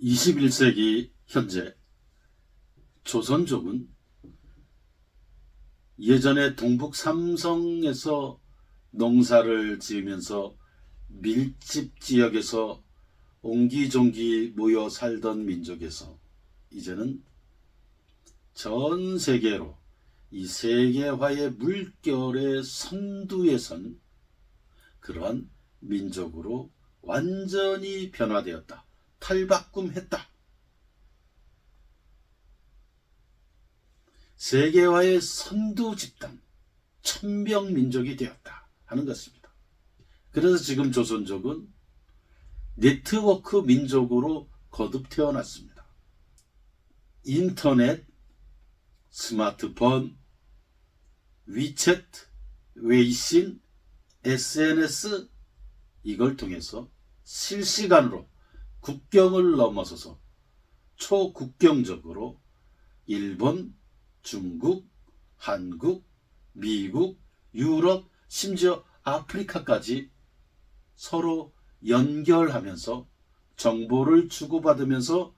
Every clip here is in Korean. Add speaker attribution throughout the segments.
Speaker 1: 21세기 현재 조선족은 예전에 동북 삼성에서 농사를 지으면서 밀집 지역에서 옹기종기 모여 살던 민족에서 이제는 전 세계로 이 세계화의 물결의 선두에 선 그러한 민족으로 완전히 변화되었다. 탈바꿈했다. 세계화의 선두 집단, 천병 민족이 되었다 하는 것입니다. 그래서 지금 조선족은 네트워크 민족으로 거듭 태어났습니다. 인터넷, 스마트폰, 위챗, 웨이신, SNS 이걸 통해서 실시간으로 국경을 넘어서서 초국경적으로 일본, 중국, 한국, 미국, 유럽, 심지어 아프리카까지 서로 연결하면서 정보를 주고받으면서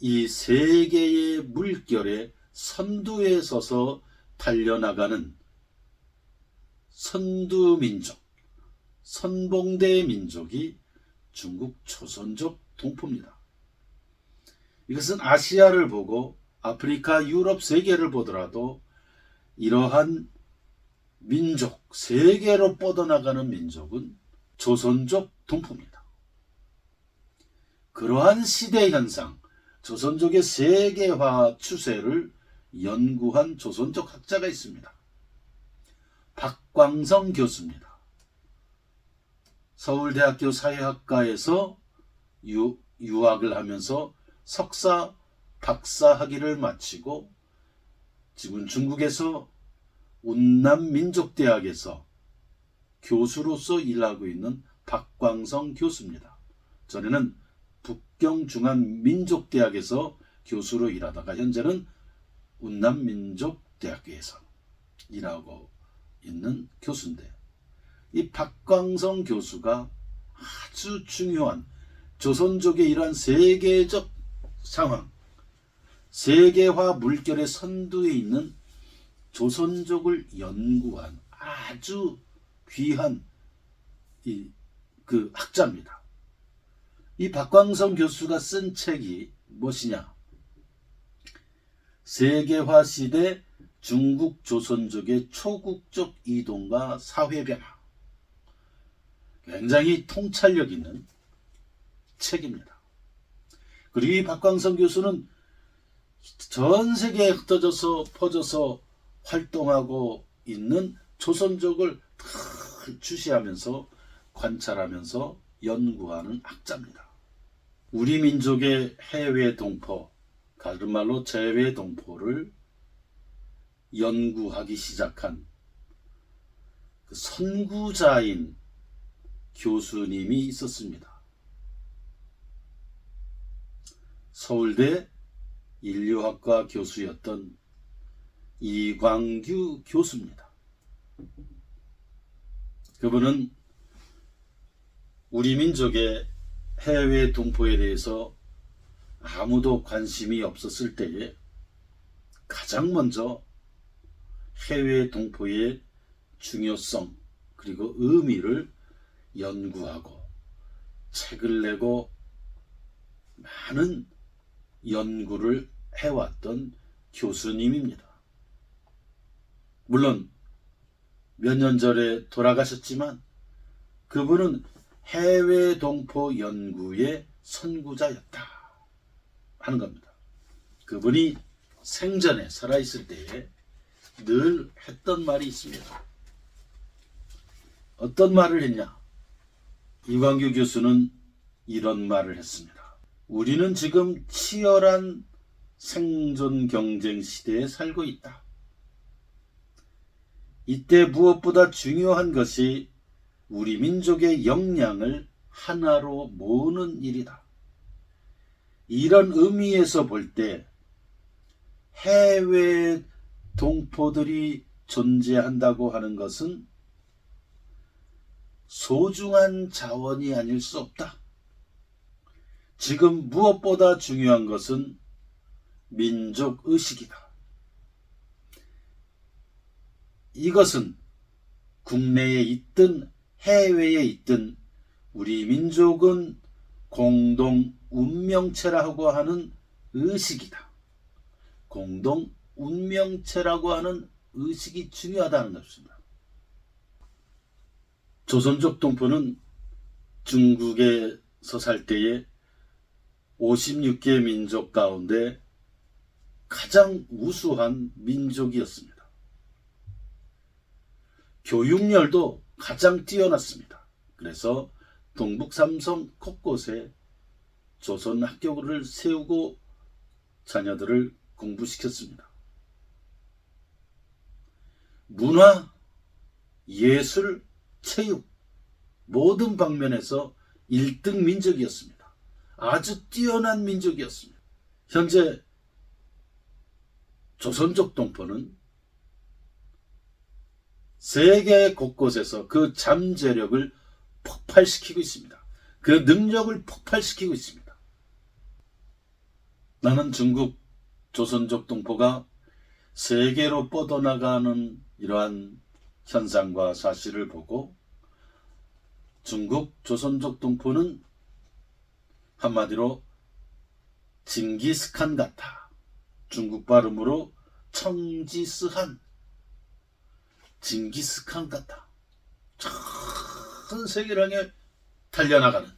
Speaker 1: 이 세계의 물결에 선두에 서서 달려나가는 선두민족, 선봉대 민족이 중국 조선족 동포입니다. 이것은 아시아를 보고 아프리카, 유럽, 세계를 보더라도 이러한 민족, 세계로 뻗어나가는 민족은 조선족 동포입니다. 그러한 시대 현상, 조선족의 세계화 추세를 연구한 조선족 학자가 있습니다. 박광성 교수입니다. 서울대학교 사회학과에서 유, 유학을 하면서 석사, 박사 학위를 마치고 지금 중국에서 운남민족대학에서 교수로서 일하고 있는 박광성 교수입니다. 전에는 북경중앙민족대학에서 교수로 일하다가 현재는 운남민족대학교에서 일하고 있는 교수인데 이 박광성 교수가 아주 중요한 조선족의 이러한 세계적 상황, 세계화 물결의 선두에 있는 조선족을 연구한 아주 귀한 이 그 학자입니다. 이 박광성 교수가 쓴 책이 무엇이냐? 세계화 시대 중국 조선족의 초국적 이동과 사회 변화. 굉장히 통찰력 있는 책입니다. 그리고 이 박광성 교수는 전 세계에 흩어져서 퍼져서 활동하고 있는 조선족을 다 주시하면서 관찰하면서 연구하는 학자입니다. 우리 민족의 해외 동포, 다른 말로 재외 동포를 연구하기 시작한 그 선구자인 교수님이 있었습니다. 서울대 인류학과 교수였던 이광규 교수입니다. 그분은 우리 민족의 해외 동포에 대해서 아무도 관심이 없었을 때에 가장 먼저 해외 동포의 중요성 그리고 의미를 연구하고 책을 내고 많은 연구를 해왔던 교수님입니다. 물론 몇 년 전에 돌아가셨지만 그분은 해외 동포 연구의 선구자였다 하는 겁니다. 그분이 생전에 살아있을 때에 늘 했던 말이 있습니다. 어떤 말을 했냐? 이광규 교수는 이런 말을 했습니다. 우리는 지금 치열한 생존 경쟁 시대에 살고 있다. 이때 무엇보다 중요한 것이 우리 민족의 역량을 하나로 모으는 일이다. 이런 의미에서 볼 때 해외 동포들이 존재한다고 하는 것은 소중한 자원이 아닐 수 없다. 지금 무엇보다 중요한 것은 민족 의식이다. 이것은 국내에 있든 해외에 있든 우리 민족은 공동 운명체라고 하는 의식이다. 공동 운명체라고 하는 의식이 중요하다는 것입니다. 조선족 동포는 중국에서 살 때에 56개 민족 가운데 가장 우수한 민족이었습니다. 교육열도 가장 뛰어났습니다. 그래서 동북 삼성 곳곳에 조선 학교를 세우고 자녀들을 공부시켰습니다. 문화, 예술, 체육 모든 방면에서 1등 민족이었습니다. 아주 뛰어난 민족이었습니다. 현재 조선족 동포는 세계 곳곳에서 그 잠재력을 폭발시키고 있습니다. 그 능력을 폭발시키고 있습니다. 나는 중국 조선족 동포가 세계로 뻗어나가는 이러한 현상과 사실을 보고 중국 조선족 동포는 한마디로 징기스칸 같아. 중국 발음으로 청지스한 징기스칸 같아. 전 향해 달려나가는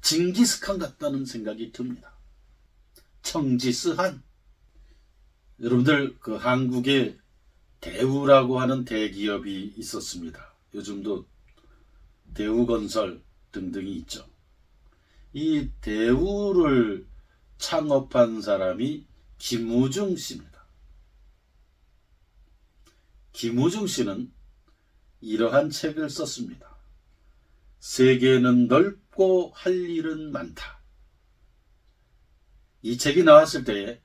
Speaker 1: 징기스칸 같다는 생각이 듭니다. 청지스한 여러분들 그 한국에 대우라고 하는 대기업이 있었습니다. 요즘도 대우건설 등등이 있죠. 이 대우를 창업한 사람이 김우중 씨입니다. 김우중 씨는 이러한 책을 썼습니다. 세계는 넓고 할 일은 많다. 이 책이 나왔을 때에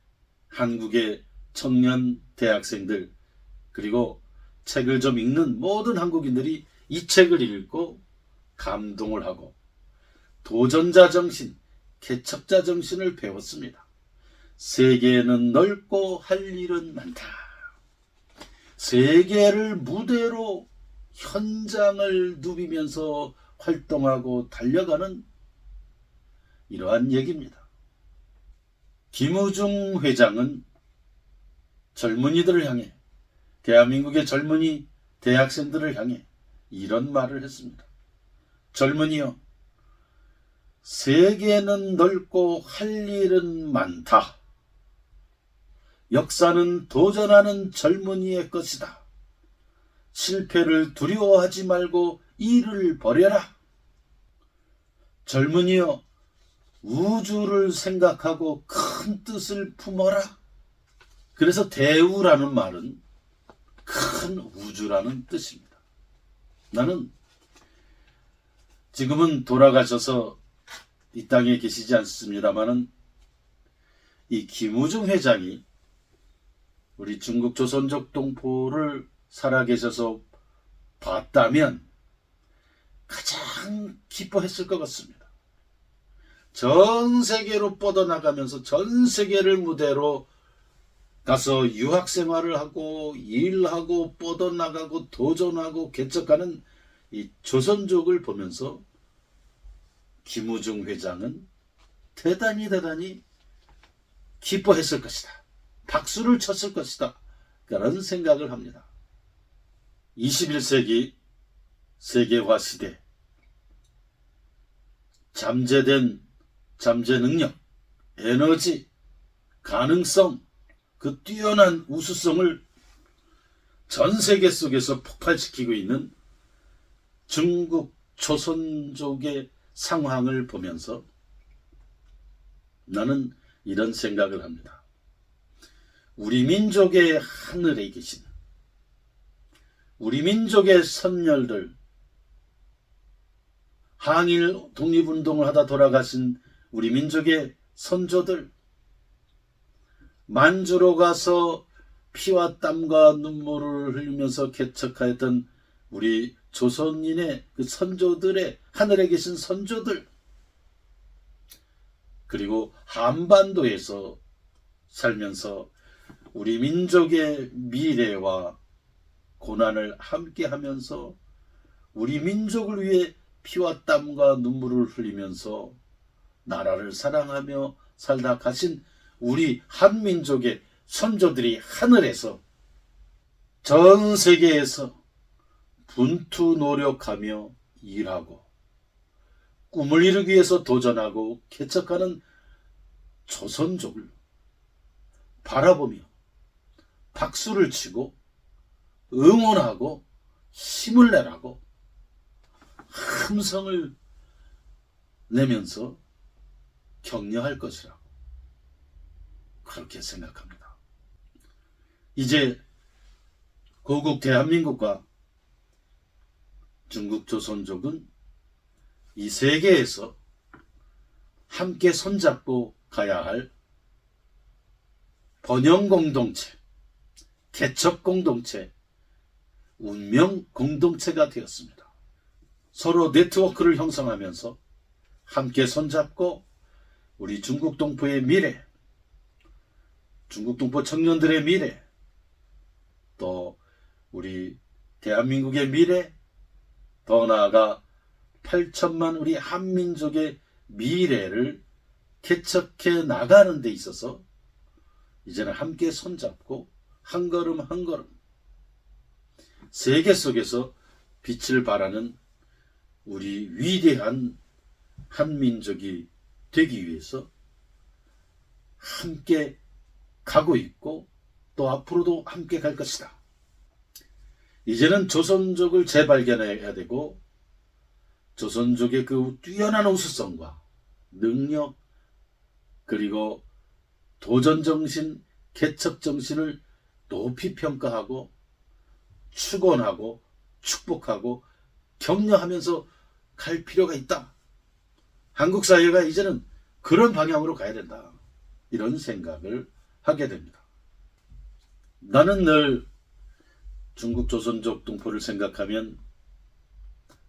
Speaker 1: 한국의 청년 대학생들 그리고 책을 좀 읽는 모든 한국인들이 이 책을 읽고 감동을 하고 도전자 정신, 개척자 정신을 배웠습니다. 세계는 넓고 할 일은 많다. 세계를 무대로 현장을 누비면서 활동하고 달려가는 이러한 얘기입니다. 김우중 회장은 젊은이들을 향해 대한민국의 젊은이 대학생들을 향해 이런 말을 했습니다. 젊은이여, 세계는 넓고 할 일은 많다. 역사는 도전하는 젊은이의 것이다. 실패를 두려워하지 말고 일을 벌여라. 젊은이여, 우주를 생각하고 큰 뜻을 품어라. 그래서 대우라는 말은 큰 우주라는 뜻입니다. 나는 지금은 돌아가셔서 이 땅에 계시지 않습니다만은 이 김우중 회장이 우리 중국 조선족 동포를 살아계셔서 봤다면 가장 기뻐했을 것 같습니다. 전 세계로 뻗어나가면서 전 세계를 무대로 가서 유학 생활을 하고 일하고 뻗어나가고 도전하고 개척하는 이 조선족을 보면서 김우중 회장은 대단히 대단히 기뻐했을 것이다. 박수를 쳤을 것이다. 그런 생각을 합니다. 21세기 세계화 시대 잠재된 잠재 능력, 에너지, 가능성, 그 뛰어난 우수성을 전 세계 속에서 폭발시키고 있는 중국 조선족의 상황을 보면서 나는 이런 생각을 합니다. 우리 민족의 하늘에 계신 우리 민족의 선열들 항일 독립운동을 하다 돌아가신 우리 민족의 선조들 만주로 가서 피와 땀과 눈물을 흘리면서 개척하였던 우리 조선인의 그 선조들의 하늘에 계신 선조들 그리고 한반도에서 살면서 우리 민족의 미래와 고난을 함께 하면서 우리 민족을 위해 피와 땀과 눈물을 흘리면서 나라를 사랑하며 살다 가신 우리 한민족의 선조들이 하늘에서 전 세계에서 분투 노력하며 일하고 꿈을 이루기 위해서 도전하고 개척하는 조선족을 바라보며 박수를 치고 응원하고 힘을 내라고 함성을 내면서 격려할 것이라고 그렇게 생각합니다. 이제 고국 대한민국과 중국 조선족은 이 세계에서 함께 손잡고 가야 할 번영 공동체, 개척 공동체, 운명 공동체가 되었습니다. 서로 네트워크를 형성하면서 함께 손잡고 우리 중국 동포의 미래, 중국 동포 청년들의 미래, 또 우리 대한민국의 미래, 더 나아가 8천만 우리 한민족의 미래를 개척해 나가는 데 있어서 이제는 함께 손잡고 한 걸음 한 걸음 세계 속에서 빛을 발하는 우리 위대한 한민족이 되기 위해서 함께 가고 있고 또 앞으로도 함께 갈 것이다. 이제는 조선족을 재발견해야 되고 조선족의 그 뛰어난 우수성과 능력 그리고 도전 정신, 개척 정신을 높이 평가하고 축원하고 축복하고 격려하면서 갈 필요가 있다. 한국 사회가 이제는 그런 방향으로 가야 된다. 이런 생각을 하게 됩니다. 나는 늘 중국 조선족 동포를 생각하면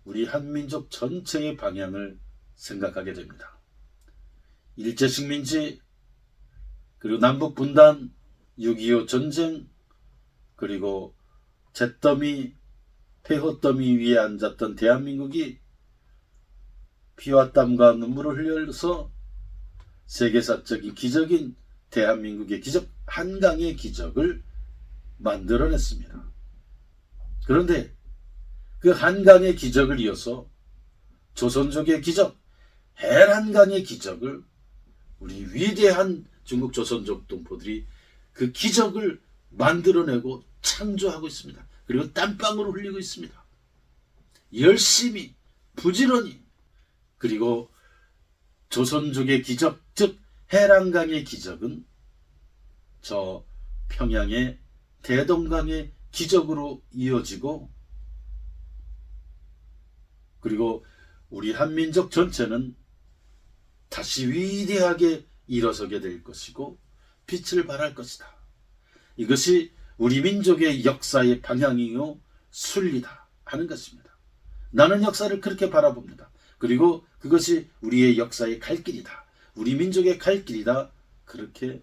Speaker 1: 우리 한민족 전체의 방향을 생각하게 됩니다. 일제 식민지 그리고 남북 분단 6.25 전쟁 그리고 잿더미 폐허더미 위에 앉았던 대한민국이 피와 땀과 눈물을 흘려서 세계사적인 기적인 대한민국의 기적 한강의 기적을 만들어냈습니다. 그런데 그 한강의 기적을 이어서 조선족의 기적, 해란강의 기적을 우리 위대한 중국 조선족 동포들이 그 기적을 만들어내고 창조하고 있습니다. 그리고 땀방울을 흘리고 있습니다. 열심히, 부지런히, 그리고 조선족의 기적, 즉 해란강의 기적은 저 평양의 대동강의 기적으로 이어지고 그리고 우리 한민족 전체는 다시 위대하게 일어서게 될 것이고 빛을 발할 것이다. 이것이 우리 민족의 역사의 방향이요 순리다 하는 것입니다. 나는 역사를 그렇게 바라봅니다. 그리고 그것이 우리의 역사의 갈 길이다. 우리 민족의 갈 길이다. 그렇게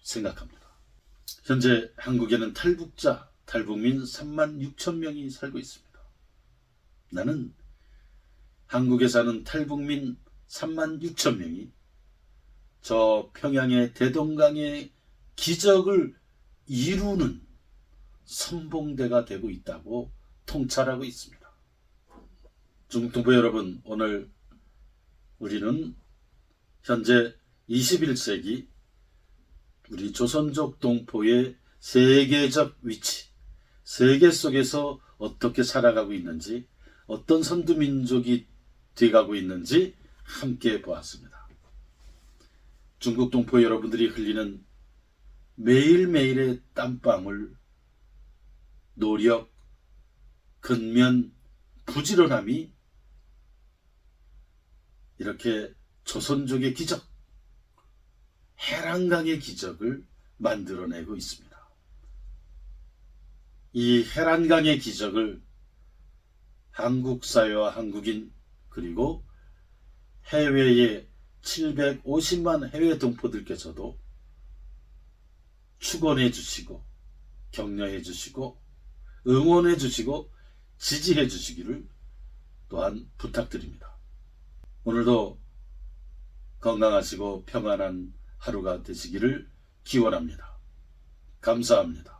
Speaker 1: 생각합니다. 현재 한국에는 탈북자, 탈북민 3만 6천 명이 살고 있습니다. 나는 한국에 사는 탈북민 3만 6천 명이 저 평양의 대동강의 기적을 이루는 선봉대가 되고 있다고 통찰하고 있습니다. 중동부 여러분, 오늘 우리는 현재 21세기 우리 조선족 동포의 세계적 위치, 세계 속에서 어떻게 살아가고 있는지, 어떤 선두민족이 돼가고 있는지 함께 보았습니다. 중국 동포 여러분들이 흘리는 매일매일의 땀방울, 노력, 근면, 부지런함이 이렇게 조선족의 기적, 해란강의 기적을 만들어내고 있습니다. 이 해란강의 기적을 한국 사회와 한국인 그리고 해외의 750만 해외 동포들께서도 축원해 주시고 격려해 주시고 응원해 주시고 지지해 주시기를 또한 부탁드립니다. 오늘도 건강하시고 평안한 하루가 되시기를 기원합니다. 감사합니다.